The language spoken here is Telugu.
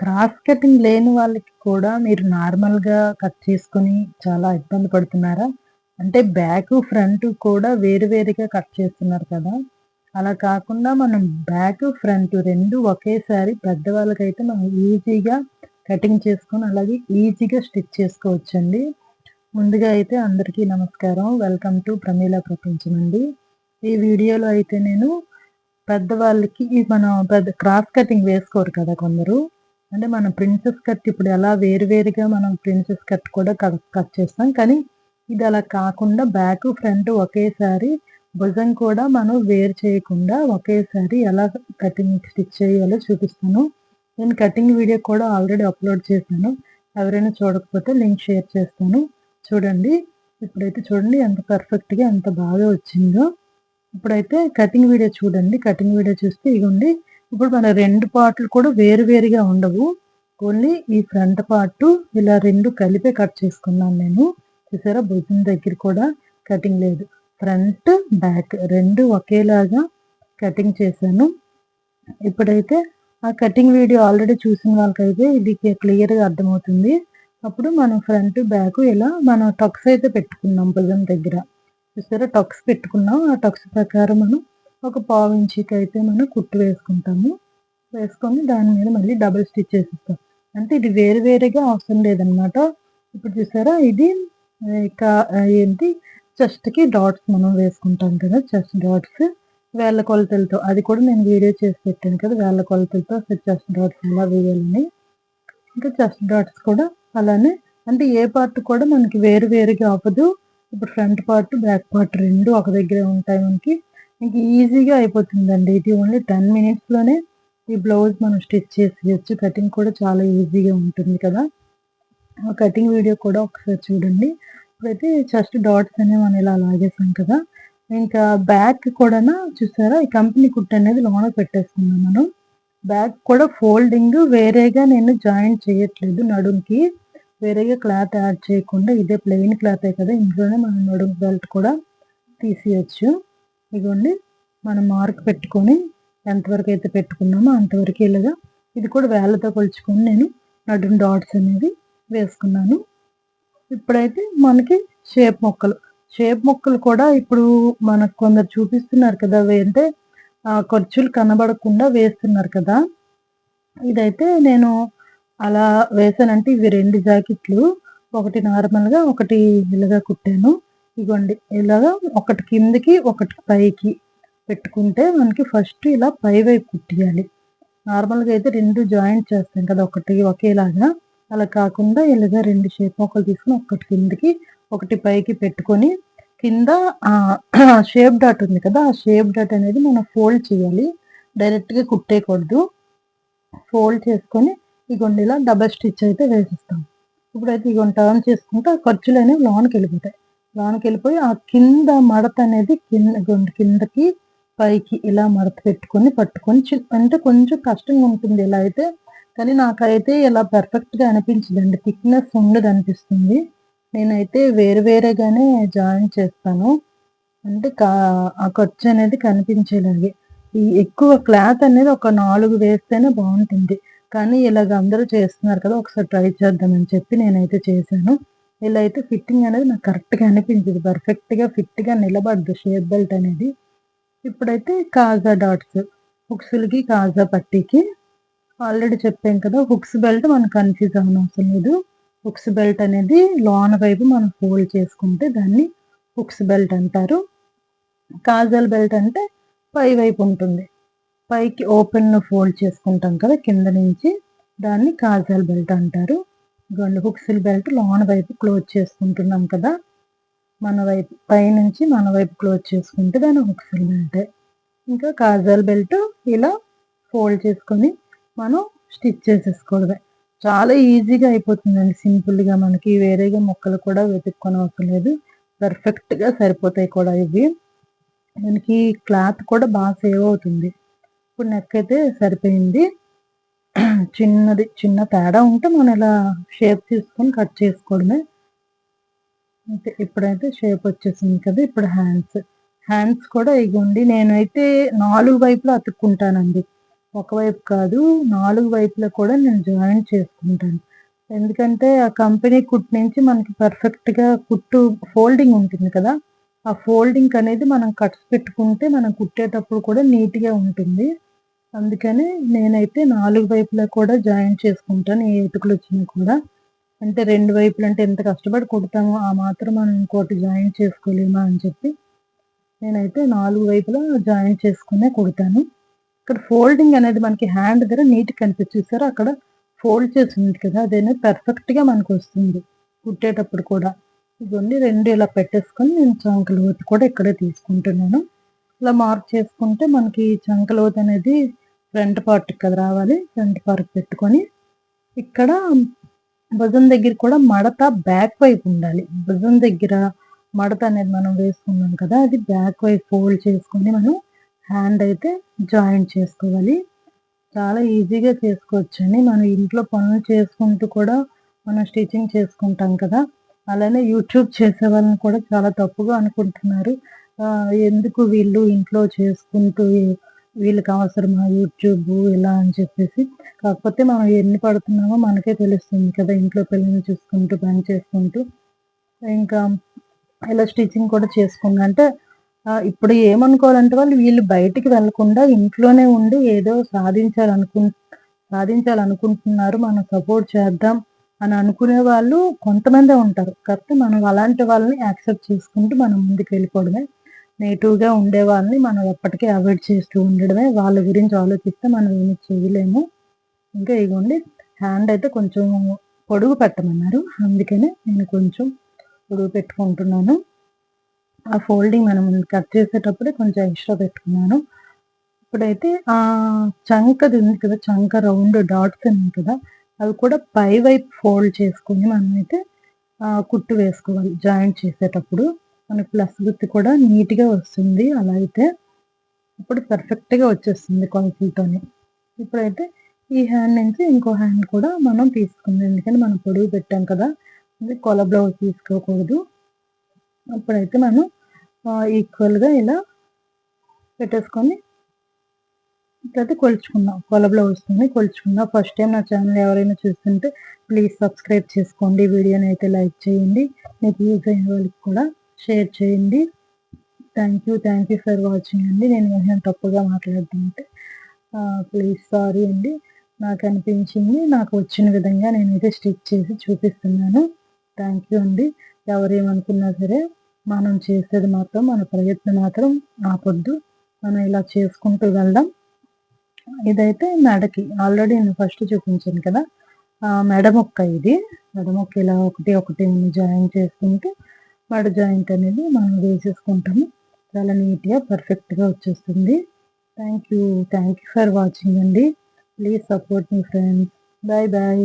క్రాస్ కటింగ్ లేని వాళ్ళకి కూడా మీరు నార్మల్‌గా కట్ చేసుకుని చాలా ఇబ్బంది పడుతున్నారా? అంటే బ్యాక్, ఫ్రంట్ కూడా వేరు వేరుగా కట్ చేస్తున్నారు కదా! అలా కాకుండా మనం బ్యాక్, ఫ్రంట్ రెండు ఒకేసారి పెద్దవాళ్ళకైతే మనం ఈజీగా కటింగ్ చేసుకొని అలాగే ఈజీగా స్టిచ్ చేసుకోవచ్చండి. ముందుగా అయితే అందరికీ నమస్కారం. వెల్కమ్ టు ప్రమీల ప్రపంచం అండి. ఈ వీడియోలో అయితే నేను పెద్దవాళ్ళకి మనం పెద్ద క్రాస్ కటింగ్ వేసుకోరు కదా కొందరు. అంటే మనం ప్రిన్సెస్ కట్ ఇప్పుడు ఎలా వేరు వేరుగా మనం ప్రిన్సెస్ కట్ కూడా కట్ కట్ చేస్తాం. కానీ ఇది అలా కాకుండా బ్యాక్, ఫ్రంట్ ఒకేసారి భుజం కూడా మనం వేరు చేయకుండా ఒకేసారి ఎలా కటింగ్ స్టిచ్ చేయాలో చూపిస్తాను. నేను కటింగ్ వీడియో కూడా ఆల్రెడీ అప్లోడ్ చేశాను. ఎవరైనా చూడకపోతే లింక్ షేర్ చేస్తాను. చూడండి. ఇప్పుడైతే చూడండి ఎంత పర్ఫెక్ట్‌గా ఎంత బాగా వచ్చిందో. ఇప్పుడైతే కటింగ్ వీడియో చూడండి. కటింగ్ వీడియో చూస్తే ఇగోండి ఇప్పుడు మన రెండు పార్ట్‌లు కూడా వేరు వేరుగా ఉండవు. ఓన్లీ ఈ ఫ్రంట్ పార్ట్ ఇలా రెండు కలిపే కట్ చేసుకున్నాను నేను. చూసారా భుజం దగ్గర కూడా కటింగ్ లేదు. ఫ్రంట్, బ్యాక్ రెండు ఒకేలాగా కటింగ్ చేశాను. ఇప్పుడైతే ఆ కటింగ్ వీడియో ఆల్రెడీ చూసిన వాళ్ళకైతే ఇది క్లియర్‌గా అర్థమవుతుంది. అప్పుడు మనం ఫ్రంట్, బ్యాక్ ఇలా మనం టక్స్ అయితే పెట్టుకున్నాం భుజం దగ్గర. చూసారా టక్స్ పెట్టుకున్నాం. ఆ టక్స్ ప్రకారం మనం ఒక పావు ఇంచీకి అయితే మనం కుట్టు వేసుకుంటాము. వేసుకొని దాని మీద మళ్ళీ డబుల్ స్టిచ్ చేసేస్తాం. అంటే ఇది వేరు వేరుగా అవసరం లేదనమాట. ఇప్పుడు చూసారా ఇది ఇక ఏంటి చెస్ట్‌కి డాట్స్ మనం వేసుకుంటాం కదా! చెస్ట్ డాట్స్ వేళ్ళ కొలతలతో అది కూడా నేను వీడియో చేసి పెట్టాను కదా! వేళ్ళ కొలతలతో చెస్ట్ డాట్స్ ఎలా వేయాలని. ఇంకా చెస్ట్ డాట్స్ కూడా అలానే అంటే ఏ పార్ట్ కూడా మనకి వేరు వేరుగా అవ్వదు. ఇప్పుడు ఫ్రంట్ పార్ట్, బ్యాక్ పార్ట్ రెండు ఒక దగ్గరే ఉంటాయి మనకి. మీకు ఈజీగా అయిపోతుందండి. ఇది ఓన్లీ 10 మినిట్స్‌లోనే ఈ బ్లౌజ్ మనం స్టిచ్ చేసేయచ్చు కటింగ్ కూడా చాలా ఈజీగా ఉంటుంది కదా! ఆ కటింగ్ వీడియో కూడా ఒకసారి చూడండి. ఇప్పుడైతే జస్ట్ డాట్స్ అనేవి మనం ఇలా లాగేసాం కదా! ఇంకా బ్యాక్ కూడా చూసారా ఈ కంపెనీ కుట్ అనేది లోన పెట్టేసుకున్నాం మనం. బ్యాక్ కూడా ఫోల్డింగ్ వేరేగా నేను జాయింట్ చేయట్లేదు నడుంకి. వేరేగా క్లాత్ యాడ్ చేయకుండా ఇదే ప్లెయిన్ క్లాతే కదా! ఇంట్లోనే మనం నడుం బెల్ట్ కూడా తీసేయచ్చు ఇదిగోండి మనం మార్క్ పెట్టుకొని ఎంతవరకు అయితే పెట్టుకున్నామో అంతవరకు ఇలాగా ఇది కూడా వేళ్ళతో కొలుచుకొని నేను నడుం డాట్స్ అనేవి వేసుకున్నాను. ఇప్పుడైతే మనకి షేప్ మొక్కలు షేప్ మొక్కలు కూడా ఇప్పుడు మనకు కొందరు చూపిస్తున్నారు కదా! అవి అంటే ఖర్చులు కనబడకుండా వేస్తున్నారు కదా! ఇదైతే నేను అలా వేసానంటే ఇవి రెండు జాకెట్లు. ఒకటి నార్మల్‌గా ఒకటి ఇలాగా కుట్టాను. ఇగోండి ఇలాగా ఒకటి కిందకి, ఒకటి పైకి పెట్టుకుంటే మనకి ఫస్ట్ ఇలా పై వైపు కుట్టియాలి. నార్మల్‌గా అయితే రెండు జాయింట్ చేస్తాం కదా! ఒకటి ఒకేలాగా. అలా కాకుండా ఇలాగ రెండు షేప్ మొక్కలు తీసుకొని ఒకటి కిందకి, ఒకటి పైకి పెట్టుకొని కింద షేప్ డాట్ ఉంది కదా! ఆ షేప్ డాట్ అనేది మనం ఫోల్డ్ చేయాలి. డైరెక్ట్‌గా కుట్టేయకూడదు. ఫోల్డ్ చేసుకొని ఇగొండి ఇలా డబల్ స్టిచ్ అయితే వేసిస్తాం ఇప్పుడైతే ఇగొండి టర్న్ చేసుకుంటే ఆ ఖర్చులనేవి లోనకి వెళ్ళిపోయి ఆ కింద మడత అనేది కింద కిందకి, పైకి ఇలా మడత పెట్టుకొని పట్టుకొని అంటే కొంచెం కష్టంగా ఉంటుంది ఇలా అయితే. కానీ నాకైతే ఇలా పర్ఫెక్ట్‌గా అనిపించదండి. థిక్‌నెస్ ఉండదనిపిస్తుంది. నేనైతే వేరు వేరేగానే జాయిన్ చేస్తాను. అంటే ఆ ఖర్చు అనేది కనిపించేలాగే. ఈ ఎక్కువ క్లాత్ అనేది ఒక నాలుగు వేస్తేనే బాగుంటుంది కానీ ఇలాగ అందరూ చేస్తున్నారు కదా! ఒకసారి ట్రై చేద్దామని చెప్పి నేనైతే చేశాను. ఇలా అయితే ఫిట్టింగ్ అనేది నాకు కరెక్ట్‌గా అనిపించింది పర్ఫెక్ట్‌గా ఫిట్‌గా నిలబడ్డు షేప్ బెల్ట్ అనేది. ఇప్పుడైతే కాజా డాట్స్. హుక్స్‌లకి, కాజా పట్టీకి ఆల్రెడీ చెప్పాను కదా! హుక్స్ బెల్ట్ మనం కన్‌ఫ్యూజ్ అవ్వనవసరం లేదు. హుక్స్ బెల్ట్ అనేది లోన వైపు మనం ఫోల్డ్ చేసుకుంటే దాన్ని హుక్స్ బెల్ట్ అంటారు. కాజల్ బెల్ట్ అంటే పై వైపు ఉంటుంది. పైకి ఓపెన్ ఫోల్డ్ చేసుకుంటాం కదా! కింద నుంచి దాన్ని కాజల్ బెల్ట్ అంటారు. రెండు హుక్స్‌ల బెల్ట్ లోన వైపు క్లోజ్ చేసుకుంటున్నాం కదా! మన వైపు పైనుంచి మన వైపు క్లోజ్ చేసుకుంటే దాని హుక్స్‌ల బెల్ట్. ఇంకా కాజాల్ బెల్ట్ ఇలా ఫోల్డ్ చేసుకొని మనం స్టిచ్ చేసేసుకోవడమే. చాలా ఈజీగా అయిపోతుందండి. సింపుల్‌గా మనకి వేరేగా ముక్కలు కూడా వెతుక్కోనవసరం లేదు. పర్ఫెక్ట్‌గా సరిపోతాయి కూడా ఇవి. మనకి క్లాత్ కూడా బాగా సేవ్ అవుతుంది. ఇప్పుడు నెక్ అయితే సరిపోయింది. చిన్నది చిన్న తేడా ఉంటే మనం ఇలా షేప్ తీసుకొని కట్ చేసుకోవడమే. అయితే ఇప్పుడైతే షేప్ వచ్చేసింది కదా! ఇప్పుడు హ్యాండ్స్. హ్యాండ్స్ కూడా ఇగోండి నేనైతే నాలుగు వైపులా అతుక్కుంటానండి. ఒకవైపు కాదు నాలుగు వైపులా కూడా నేను జాయిన్ చేసుకుంటాను ఎందుకంటే ఆ కంపెనీ కుట్టు నుంచి మనకి పర్ఫెక్ట్గా కుట్టు ఫోల్డింగ్ ఉంటుంది కదా ఆ ఫోల్డింగ్ అనేది మనం కట్స్ పెట్టుకుంటే మనం కుట్టేటప్పుడు కూడా నీట్గా ఉంటుంది అందుకని నేనైతే నాలుగు వైపులా కూడా జాయిన్ చేసుకుంటాను. ఏ ఇటుకలు వచ్చినా కూడా. అంటే రెండు వైపులు అంటే ఎంత కష్టపడి కుడతామో ఆ మాత్రం మనం ఇంకోటి జాయిన్ చేసుకోలేమా అని చెప్పి నేనైతే నాలుగు వైపులా జాయిన్ చేసుకునే కుడతాను. ఇక్కడ ఫోల్డింగ్ అనేది మనకి హ్యాండ్ దగ్గర నీట్ కనిపించేసారు అక్కడ ఫోల్డ్ చేసింది కదా. అదేనే పర్ఫెక్ట్గా మనకు వస్తుంది కుట్టేటప్పుడు కూడా. ఇవన్నీ రెండు ఇలా పెట్టేసుకొని నేను చంకలు కూడా ఇక్కడే తీసుకుంటున్నాను. ఇలా మార్క్ చేసుకుంటే మనకి చంకలోత్ అనేది ఫ్రంట్ పార్ట్ కదా రావాలి. ఫ్రంట్ పార్ట్ పెట్టుకొని ఇక్కడ భుజం దగ్గర కూడా మడత బ్యాక్ వైపు ఉండాలి. భుజం దగ్గర మడత అనేది మనం వేసుకున్నాం కదా అది బ్యాక్ వైపు ఫోల్డ్ చేసుకొని మనం హ్యాండ్ అయితే జాయింట్ చేసుకోవాలి. చాలా ఈజీగా చేసుకోవచ్చండి. మనం ఇంట్లో పనులు చేసుకుంటూ కూడా మనం స్టిచ్చింగ్ చేసుకుంటాం కదా అలానే యూట్యూబ్ చేసే వాళ్ళని కూడా చాలా తప్పుగా అనుకుంటున్నారు. ఎందుకు వీళ్ళు ఇంట్లో చేసుకుంటూ వీళ్ళకి అవసరమా యూట్యూబ్ ఇలా అని చెప్పేసి. కాకపోతే మనం ఎన్ని పడుతున్నామో మనకే తెలుస్తుంది కదా ఇంట్లో పిల్లల్ని చూసుకుంటూ పని చేసుకుంటూ. ఇంకా ఇలా స్టిచ్చింగ్ కూడా చేసుకున్నా. అంటే ఇప్పుడు ఏమనుకోవాలంటే వాళ్ళు వీళ్ళు బయటికి వెళ్ళకుండా ఇంట్లోనే ఉండి ఏదో సాధించాలనుకు సాధించాలనుకుంటున్నారు మనం సపోర్ట్ చేద్దాం అని అనుకునే వాళ్ళు కొంతమందే ఉంటారు. కాకపోతే మనం అలాంటి వాళ్ళని యాక్సెప్ట్ చేసుకుంటూ మనం ముందుకు వెళ్ళిపోవడమే నేటివ్గా ఉండే వాళ్ళని మనం ఎప్పటికీ అవాయిడ్ చేస్తూ ఉండడమే. వాళ్ళ గురించి ఆలోచిస్తే మనం ఏమి చేయలేము. ఇంకా ఇగోండి హ్యాండ్ అయితే కొంచెం పొడుగు పెట్టమన్నారు. అందుకనే నేను కొంచెం పొడుగు పెట్టుకుంటున్నాను. ఆ ఫోల్డింగ్ మనం కట్ చేసేటప్పుడే కొంచెం ఎక్స్ట్రా పెట్టుకున్నాను. ఇప్పుడైతే ఆ చంకది ఉంది కదా చంక రౌండ్ డాట్స్ ఉంది కదా అవి కూడా పై వైపు ఫోల్డ్ చేసుకొని మనం అయితే కుట్టు వేసుకోవాలి జాయింట్ చేసేటప్పుడు. మనకి ప్లస్ గుర్తు కూడా నీట్గా వస్తుంది. అలా అయితే ఇప్పుడు పర్ఫెక్ట్గా వచ్చేస్తుంది కొలతలతోని ఇప్పుడైతే ఈ హ్యాండ్ నుంచి ఇంకో హ్యాండ్ కూడా మనం తీసుకుంది. ఎందుకంటే మనం పొడుగు పెట్టాం కదా. అది కొల బ్లౌజ్ తీసుకోకూడదు. అప్పుడైతే మనం ఈక్వల్గా ఇలా పెట్టేసుకొని ఇట్లయితే కొలుచుకుందాం. కొల బ్లౌజ్తోని కొలుచుకుందాం. ఫస్ట్ టైం నా ఛానల్ ఎవరైనా చూస్తుంటే ప్లీజ్ సబ్స్క్రైబ్ చేసుకోండి. వీడియోని అయితే లైక్ చేయండి. మీకు యూజ్ అయిన వాళ్ళకి కూడా షేర్ చేయండి. Thank you thank you for watching అండి. నేను ఏమైనా తప్పుగా మాట్లాడుతుంటే ప్లీజ్ సారీ అండి. నాకు అనిపించింది నాకు వచ్చిన విధంగా నేనైతే స్టిచ్ చేసి చూపిస్తున్నాను. థ్యాంక్ యూ అండి. ఎవరేమనుకున్నా సరే మనం చేసేది మాత్రం మన ప్రయత్నం మాత్రం ఆపొద్దు. మనం ఇలా చేసుకుంటూ వెళ్దాం. ఇదైతే మెడకి ఆల్రెడీ నేను ఫస్ట్ చూపించాను కదా. మెడ మొక్క ఇది. మెడ మొక్క ఇలా ఒకటి ఒకటి జాయిన్ చేసుకుంటే మెడ జాయింట్ అనేది మనం వేసేసుకుంటాము. చాలా నీట్గా పర్ఫెక్ట్గా వచ్చేస్తుంది. Thank you thank you for watching అండి. ప్లీజ్ సపోర్ట్ మీ ఫ్రెండ్స్. Bye bye.